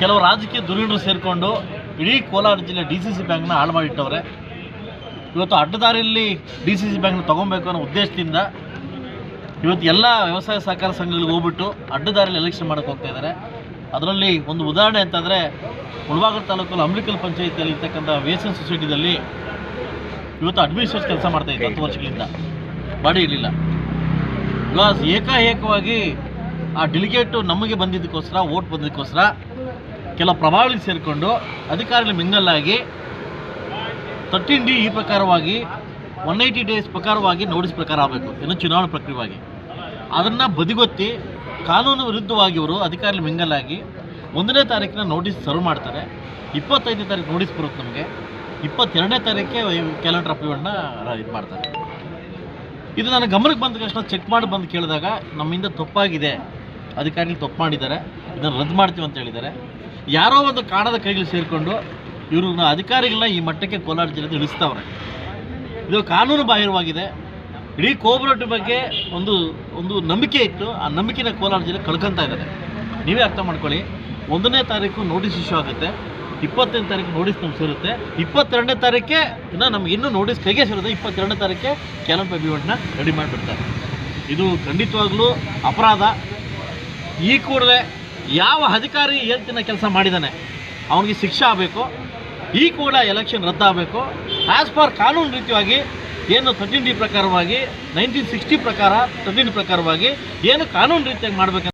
ಕೆಲವು ರಾಜಕೀಯ ದುರೀಣರು ಸೇರಿಕೊಂಡು ಇಡೀ ಕೋಲಾರ ಜಿಲ್ಲೆ ಡಿ ಸಿ ಸಿ ಬ್ಯಾಂಕ್ನ ಹಾಳು ಮಾಡಿಟ್ಟವ್ರೆ. ಇವತ್ತು ಅಡ್ಡದಾರಿಯಲ್ಲಿ ಡಿ ಸಿ ಸಿ ಬ್ಯಾಂಕ್ನ ತೊಗೊಬೇಕು ಅನ್ನೋ ಉದ್ದೇಶದಿಂದ ಇವತ್ತು ಎಲ್ಲ ವ್ಯವಸಾಯ ಸಹಕಾರ ಸಂಘಗಳಿಗೆ ಹೋಗ್ಬಿಟ್ಟು ಅಡ್ಡದಾರಿಯಲ್ಲಿ ಎಲೆಕ್ಷನ್ ಮಾಡೋಕ್ಕೆ ಹೋಗ್ತಾ ಇದ್ದಾರೆ ಅದರಲ್ಲಿ ಒಂದು ಉದಾಹರಣೆ ಅಂತಂದರೆ ಮುಳಬಾಗಿಲು ತಾಲೂಕಲ್ಲಿ ಅಂಬ್ಲಿಕಲ್ ಪಂಚಾಯಿತಿಯಲ್ಲಿ ಇರ್ತಕ್ಕಂಥ ವೇಸನ್ ಸೊಸೈಟಿದಲ್ಲಿ ಇವತ್ತು ಅಡ್ಮಿನಿಸ್ಟ್ರೇಷನ್ ಕೆಲಸ ಮಾಡ್ತಾ ಇದ್ದೆ ಹತ್ತು ವರ್ಷಗಳಿಂದ. ಬಾಡಿ ಇರಲಿಲ್ಲ. ಇವಾಗ ಏಕಾಏಕವಾಗಿ ಆ ಡೆಲಿಗೇಟು ನಮಗೆ ಬಂದಿದ್ದಕ್ಕೋಸ್ಕರ ಓಟ್ ಬಂದಿದ್ದಕ್ಕೋಸ್ಕರ ಕೆಲವು ಪ್ರಭಾವಿಗಳು ಸೇರಿಕೊಂಡು ಅಧಿಕಾರಿಗಳು ಮಿಂಗಲ್ಲಾಗಿ ತರ್ಟೀನ್ ಡಿ ಈ ಪ್ರಕಾರವಾಗಿ ಒನ್ ಏಯ್ಟಿ ಡೇಸ್ ಪ್ರಕಾರವಾಗಿ ನೋಟಿಸ್ ಪ್ರಕಾರ ಆಗಬೇಕು. ಇನ್ನು ಚುನಾವಣಾ ಪ್ರಕ್ರಿಯೆಯಾಗಿ ಅದನ್ನು ಬದಿಗೊತ್ತಿ ಕಾನೂನು ವಿರುದ್ಧವಾಗಿ ಇವರು ಅಧಿಕಾರಿಗಳು ಮಿಂಗಲ್ಲಾಗಿ ಒಂದನೇ ತಾರೀಕಿನ ನೋಟಿಸ್ ಸರ್ವ್ ಮಾಡ್ತಾರೆ. ಇಪ್ಪತ್ತೈದನೇ ತಾರೀಕು ನೋಟಿಸ್ ಬರುತ್ತೆ ನಮಗೆ. ಇಪ್ಪತ್ತೆರಡನೇ ತಾರೀಕೆ ಕ್ಯಾಲೆಂಡರ್ ಅಪ್ರೂವಲ್ನ ಇದು ಮಾಡ್ತಾರೆ. ಇದು ನನ್ನ ಗಮನಕ್ಕೆ ಬಂದ ತಕ್ಷಣ ಚೆಕ್ ಮಾಡಿ ಬಂದು ಕೇಳಿದಾಗ ನಮ್ಮಿಂದ ತಪ್ಪಾಗಿದೆ. ಅಧಿಕಾರಿಗಳು ತಪ್ಪು ಮಾಡಿದ್ದಾರೆ. ಇದನ್ನು ರದ್ದು ಮಾಡ್ತೀವಿ ಅಂತ ಹೇಳಿದ್ದಾರೆ. ಯಾರೋ ಒಂದು ಕಾಣದ ಕೈಗಳು ಸೇರಿಕೊಂಡು ಇವ್ರನ್ನ ಅಧಿಕಾರಿಗಳನ್ನ ಈ ಮಟ್ಟಕ್ಕೆ ಕೋಲಾರ ಜಿಲ್ಲೆ ಇಳಿಸ್ತವ್ರೆ. ಇದು ಕಾನೂನು ಬಾಹಿರವಾಗಿದೆ. ಇಡೀ ಕೋಬ್ರೊಟ್ಟಿ ಬಗ್ಗೆ ಒಂದು ಒಂದು ನಂಬಿಕೆ ಇತ್ತು. ಆ ನಂಬಿಕೆನ ಕೋಲಾರ ಜಿಲ್ಲೆ ಕಳ್ಕೊತಾ ಇದ್ದಾರೆ. ನೀವೇ ಅರ್ಥ ಮಾಡ್ಕೊಳ್ಳಿ. ಒಂದನೇ ತಾರೀಕು ನೋಟಿಸ್ ಇಶ್ಯೂ ಆಗುತ್ತೆ. ಇಪ್ಪತ್ತನೇ ತಾರೀಕು ನೋಟಿಸ್ ನಮ್ಗೆ ಸೇರುತ್ತೆ. ಇಪ್ಪತ್ತೆರಡನೇ ತಾರೀಕೆ ಇನ್ನು ನಮ್ಗೆ ಇನ್ನೂ ನೋಟಿಸ್ ಕೈಗೆ ಸೇರುತ್ತೆ. ಇಪ್ಪತ್ತೆರಡನೇ ತಾರೀಕೆ ಕ್ಯಾಲಂಪ್ ಅಗ್ರಿಮೆಂಟ್ನ ರೆಡಿ ಮಾಡಿಬಿಡ್ತಾರೆ. ಇದು ಖಂಡಿತವಾಗ್ಲೂ ಅಪರಾಧ. ಈ ಕೂಡಲೇ ಯಾವ ಅಧಿಕಾರಿ ಎತ್ತಿನ ಕೆಲಸ ಮಾಡಿದ್ದಾನೆ ಅವನಿಗೆ ಶಿಕ್ಷೆ ಆಗಬೇಕು, ಈ ಕೂಡ ಎಲೆಕ್ಷನ್ ರದ್ದಾಗಬೇಕು ಆ್ಯಸ್ ಪರ್ ಕಾನೂನು ರೀತಿಯಾಗಿ, ಏನು ತರ್ಟೀನ್ ಡಿ ಪ್ರಕಾರವಾಗಿ ನೈನ್ಟೀನ್ ಸಿಕ್ಸ್ಟಿ ಪ್ರಕಾರ ತರ್ಟೀನ್ ಪ್ರಕಾರವಾಗಿ, ಏನು ಕಾನೂನು ರೀತಿಯಾಗಿ ಮಾಡಬೇಕು